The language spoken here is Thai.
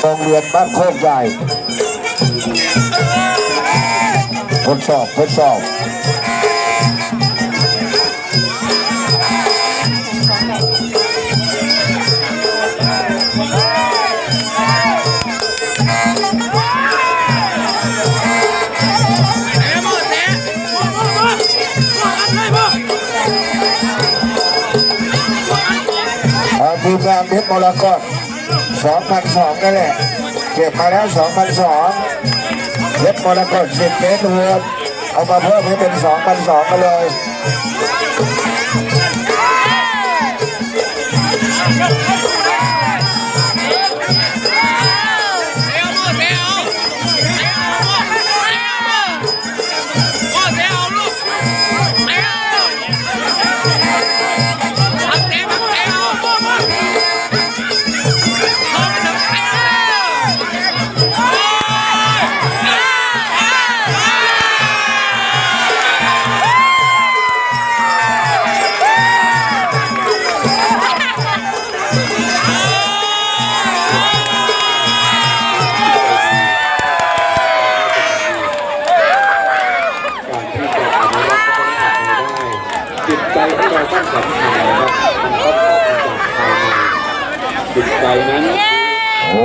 โรงเรียนบ้านโคกใหญ่ทดสอบทดสอบอ่อทีมงานเพชรมรกต 2,002นั่นแหละ เก็บมาแล้ว2,002เล็บมรกต10เมตรรวมเอามาเพิ่มให้เป็น2,002กันเลย เราต้องสำคัญนะครับมันต้องออกมาจากภายในจิตใจนั้น โอ้